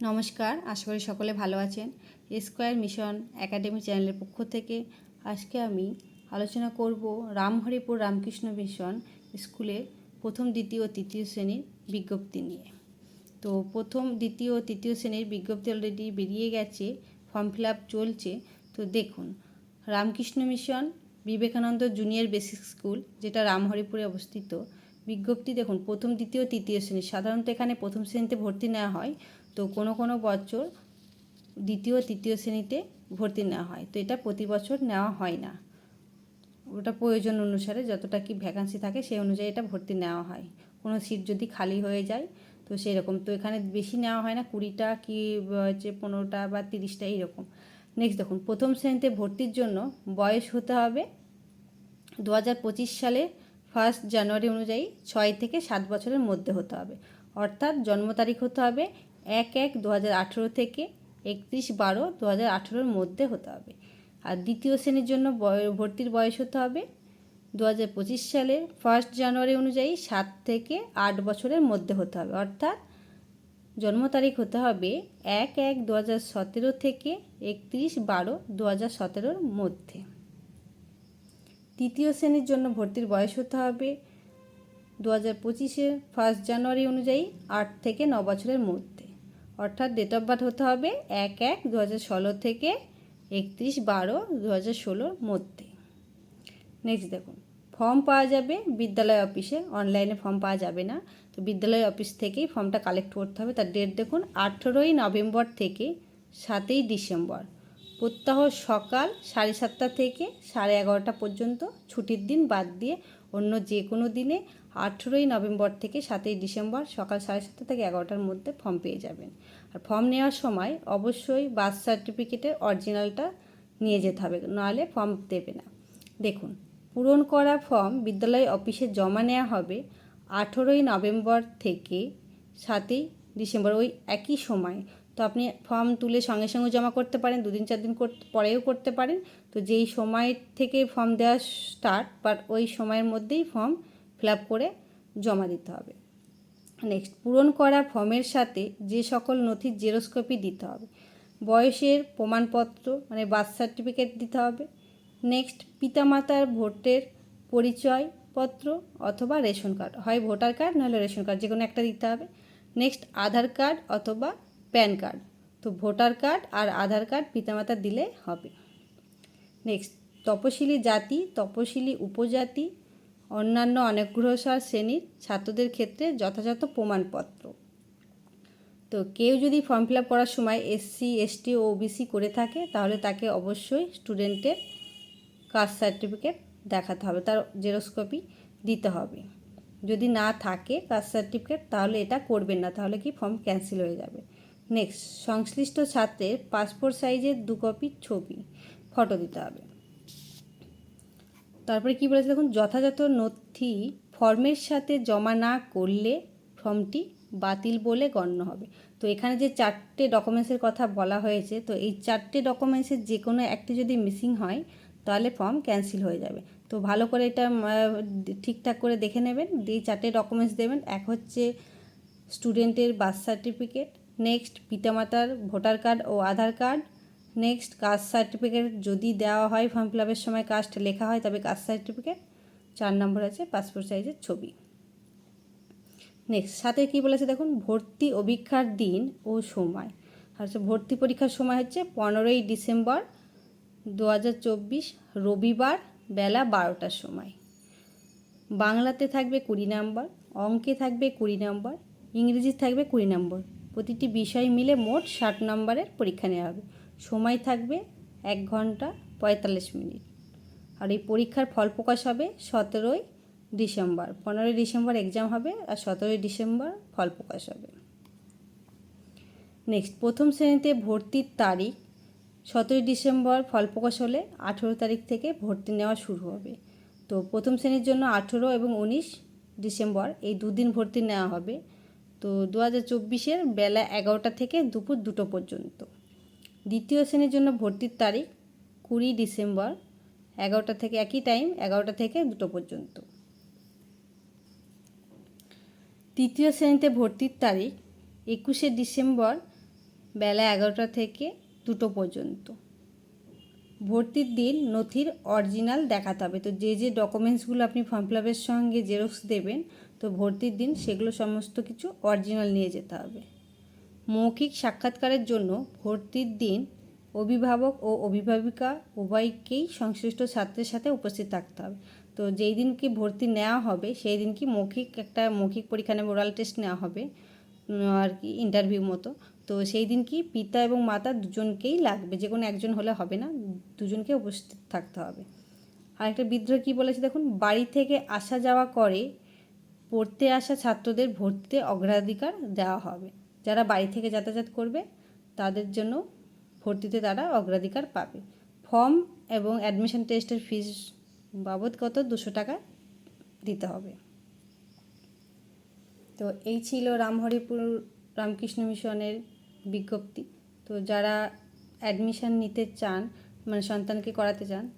নমস্কার, আশা করি সকলে ভালো আছেন। স্কোয়ার মিশন একাডেমি চ্যানেলের পক্ষ থেকে আজকে আমি আলোচনা করব রামহরিপুর রামকৃষ্ণ মিশন স্কুলে প্রথম, দ্বিতীয় ও তৃতীয় শ্রেণির বিজ্ঞপ্তি নিয়ে। তো প্রথম, দ্বিতীয় ও তৃতীয় শ্রেণির বিজ্ঞপ্তি অলরেডি বেরিয়ে গেছে ফর্ম ফিল আপ চলছে। তো দেখুন, Ramakrishna mission Vivekananda junior basic school যেটা রামহরিপুরে অবস্থিত, বিজ্ঞপ্তি দেখুন, প্রথম, দ্বিতীয় তৃতীয় শ্রেণি সাধারণত এখানে প্রথম শ্রেণীতে ভর্তি নেওয়া হয় তো কোনো কোনো বছর দ্বিতীয়, তৃতীয় শ্রেণীতে ভর্তি নেওয়া হয়। তো এটা প্রতি বছর নেওয়া হয় না। ওটা প্রয়োজন অনুসারে যতটা কি ভ্যাকান্সি থাকে সেই অনুযায়ী এটা ভর্তি নেওয়া হয়। কোনো সিট যদি খালি হয়ে যায়, তো সেই রকম তো এখানে বেশি নেওয়া হয় না, কুড়িটা কি হচ্ছে পনেরোটা বা তিরিশটা এইরকম নেক্সট দেখুন, প্রথম শ্রেণীতে ভর্তির জন্য বয়স হতে হবে দু হাজার পঁচিশ সালে ফার্স্ট জানুয়ারি অনুযায়ী ছয় থেকে সাত বছরের মধ্যে হতে হবে। অর্থাৎ জন্ম তারিখ হতে হবে এক এক দু থেকে একত্রিশ বারো দু হাজার মধ্যে হতে হবে। আর দ্বিতীয় শ্রেণির জন্য ভর্তির বয়স হতে হবে দু হাজার পঁচিশ সালে ফার্স্ট জানুয়ারি অনুযায়ী সাত থেকে আট বছরের মধ্যে হতে হবে। অর্থাৎ জন্ম তারিখ হতে হবে এক এক দু হাজার সতেরো থেকে একত্রিশ বারো দু হাজার সতেরোর মধ্যে। তৃতীয় শ্রেণির জন্য ভর্তির বয়স হতে হবে দু হাজার পঁচিশের ফার্স্ট জানুয়ারি অনুযায়ী আট থেকে ন বছরের মধ্যে। অর্থাৎ ডেট অফ বার্থ হতে হবে এক এক দু হাজার ষোলো থেকে একত্রিশ বারো দু হাজার ষোলোর মধ্যে। নেক্সট দেখুন ফর্ম পাওয়া যাবে বিদ্যালয় অফিসে অনলাইনে ফর্ম পাওয়া যাবে না। তো বিদ্যালয় অফিস থেকেই ফর্মটা কালেক্ট করতে হবে। তার ডেট দেখুন, আঠেরোই নভেম্বর থেকে সাতই ডিসেম্বর। প্রত্যহ সকাল সাড়ে সাতটা থেকে সাড়ে এগারোটা পর্যন্ত, ছুটির দিন বাদ দিয়ে অন্য যে কোনো দিনে আঠেরোই নভেম্বর থেকে সাতই ডিসেম্বর সকাল সাড়ে সাতটা থেকে এগারোটার মধ্যে ফর্ম পেয়ে যাবেন। আর ফর্ম নেওয়ার সময় অবশ্যই বার্থ সার্টিফিকেটের অরিজিনালটা নিয়ে যেতে হবে, নাহলে ফর্ম দেবে না। দেখুন, পূরণ করা ফর্ম বিদ্যালয় অফিসে জমা নেওয়া হবে আঠেরোই নভেম্বর থেকে সাতই ডিসেম্বর ওই একই সময়। তো আপনি ফর্ম তুলে সঙ্গে সঙ্গে জমা করতে পারেন, দুদিন চার দিন পরেও করতে পারেন। তো যেই সময় থেকে ফর্ম দেওয়া স্টার্ট বাট ওই সময়ের মধ্যেই ফর্ম ফিল আপ করে জমা দিতে হবে। নেক্সট পূরণ করা ফর্মের সাথে যে সকল নথির জেরক্স কপি দিতে হবে। বয়সের প্রমাণপত্র মানে বার্থ সার্টিফিকেট দিতে হবে। নেক্সট পিতামাতার ভোটের পরিচয়পত্র অথবা রেশন কার্ড হয় ভোটার কার্ড নাহলে রেশন কার্ড যে কোনো একটা দিতে হবে। নেক্সট আধার কার্ড অথবা প্যান কার্ড। তো ভোটার কার্ড আর আধার কার্ড পিতামাতার দিলে হবে। নেক্সট তপশিলি জাতি, তপশিলি উপজাতি, অন্যান্য অনগ্রসর শ্রেণির ছাত্রদের ক্ষেত্রে যথাযথ প্রমাণপত্র। তো কেউ যদি ফর্ম ফিল আপ করার সময় এসসি এসটি ও ওবিসি করে থাকে, তাহলে তাকে অবশ্যই স্টুডেন্টের কাস্ট সার্টিফিকেট দেখাতে হবে, তার জেরক্স কপি দিতে হবে। যদি না থাকে কাস্ট সার্টিফিকেট, তাহলে এটা করবেন না, তাহলে কি ফর্ম ক্যান্সেল হয়ে যাবে। নেক্সট সংশ্লিষ্ট ছাত্রের পাসপোর্ট সাইজের দু কপি ছবি ফটো দিতে হবে। তারপরে কি বলেছে দেখুন, যথাযথ নথি ফর্মের সাথে জমা না করলে ফর্মটি বাতিল বলে গণ্য হবে। তো এখানে যে চারটে ডকুমেন্টসের কথা বলা হয়েছে, তো এই চারটে ডকুমেন্টসের যে কোনো একটি যদি মিসিং হয়, তাহলে ফর্ম ক্যান্সেল হয়ে যাবে। তো ভালো করে এটা ঠিকঠাক করে দেখে নেবেন। এই চারটে ডকুমেন্টস দেবেন। এক হচ্ছে স্টুডেন্টের বার্থ সার্টিফিকেট নেক্সট পিতামাতার ভোটার কার্ড ও Aadhaar card. Next caste certificate যদি দেওয়া হয় ফর্ম ফিল আপের সময় কাস্ট লেখা হয় তবে কাস্ট সার্টিফিকেট। চার নম্বর আছে পাসপোর্ট সাইজের ছবি। নেক্সট, সাথে কী বলেছে দেখুন, ভর্তি অভিক্ষার দিন ও সময়। হচ্ছে ভর্তি পরীক্ষার সময় হচ্ছে পনেরোই ডিসেম্বর দু হাজার চব্বিশ রবিবার বেলা বারোটার সময়। বাংলাতে থাকবে কুড়ি নাম্বার, অঙ্কে থাকবে কুড়ি নাম্বার ইংরেজি থাকবে কুড়ি নম্বর। প্রতিটি বিষয় মিলে মোট ষাট নম্বরের পরীক্ষা নেওয়া হবে। সময় থাকবে এক ঘণ্টা পঁয়তাল্লিশ মিনিট। আর এই পরীক্ষার ফল প্রকাশ হবে সতেরোই ডিসেম্বর। পনেরোই ডিসেম্বর এক্সাম হবে আর সতেরোই ডিসেম্বর ফল প্রকাশ হবে। নেক্সট প্রথম শ্রেণীতে ভর্তির তারিখ। সতেরোই ডিসেম্বর ফল প্রকাশ হলে আঠেরো তারিখ থেকে ভর্তি নেওয়া শুরু হবে। তো প্রথম শ্রেণির জন্য আঠেরো এবং উনিশ ডিসেম্বর এই দুদিন ভর্তি নেওয়া হবে। তো দু হাজার চব্বিশের বেলা এগারোটা থেকে দুপুর দুটো পর্যন্ত। দ্বিতীয় শ্রেণির জন্য ভর্তির তারিখ কুড়ি ডিসেম্বর, এগারোটা থেকে একই টাইম এগারোটা থেকে দুটো পর্যন্ত। তৃতীয় শ্রেণীতে ভর্তির তারিখ একুশে ডিসেম্বর বেলা এগারোটা থেকে দুটো পর্যন্ত। ভর্তির দিন নথির অরিজিনাল দেখাতে হবে। তো যে যে ডকুমেন্টসগুলো আপনি ফর্ম ফিল সঙ্গে জেরক্স দেবেন তো ভর্তির দিন সেগুলো সমস্ত কিছু অরিজিনাল নিয়ে যেতে হবে। মৌখিক সাক্ষাৎকারের জন্য ভর্তির দিন অভিভাবক ও অভিভাবিকা উভয়কেই সংশ্লিষ্ট ছাত্রের সাথে উপস্থিত থাকতে হবে। তো যেই দিন কি ভর্তি নেওয়া হবে, সেই দিন কি মৌখিক একটা মৌখিক পরীক্ষা নেবে ওরাল টেস্ট নেওয়া হবে আর কি ইন্টারভিউ মতো। তো সেই দিন কি পিতা এবং মাতা দুজনকেই লাগবে, যে কোনো একজন হলে হবে না, দুজনকে উপস্থিত থাকতে হবে। আর একটা বিদ্রোহ কী বলেছে দেখুন, বাড়ি থেকে আসা যাওয়া করে পড়তে আসা ছাত্রদের ভর্তিতে অগ্রাধিকার দেওয়া হবে। যারা বাড়ি থেকে যাতায়াত করবে, তাদের জন্য ভর্তিতে তারা অগ্রাধিকার পাবে। ফর্ম এবং অ্যাডমিশন টেস্টের ফিস বাবদ কত? দুশো টাকা দিতে হবে। তো এই ছিল রামহরিপুর রামকৃষ্ণ মিশনের বিজ্ঞপ্তি। তো যারা অ্যাডমিশন নিতে চান মানে সন্তানকে করাতে চান,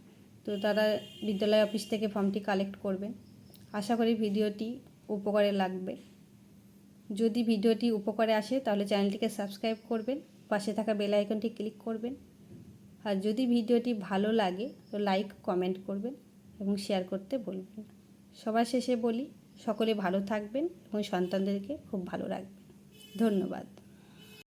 তো তারা বিদ্যালয় অফিস থেকে ফর্মটি কালেক্ট করবেন। আশা করি ভিডিওটি উপকারে লাগবে। যদি ভিডিওটি উপকারে আসে, তাহলে চ্যানেলটিকে সাবস্ক্রাইব করবেন, পাশে থাকা বেল আইকনটি ক্লিক করবেন। আর যদি ভিডিওটি ভালো লাগে, তো লাইক, কমেন্ট করবেন এবং শেয়ার করতে বলবেন। সবার শেষে বলি, সকলে ভালো থাকবেন এবং সন্তানদেরকে খুব ভালো রাখবেন। ধন্যবাদ।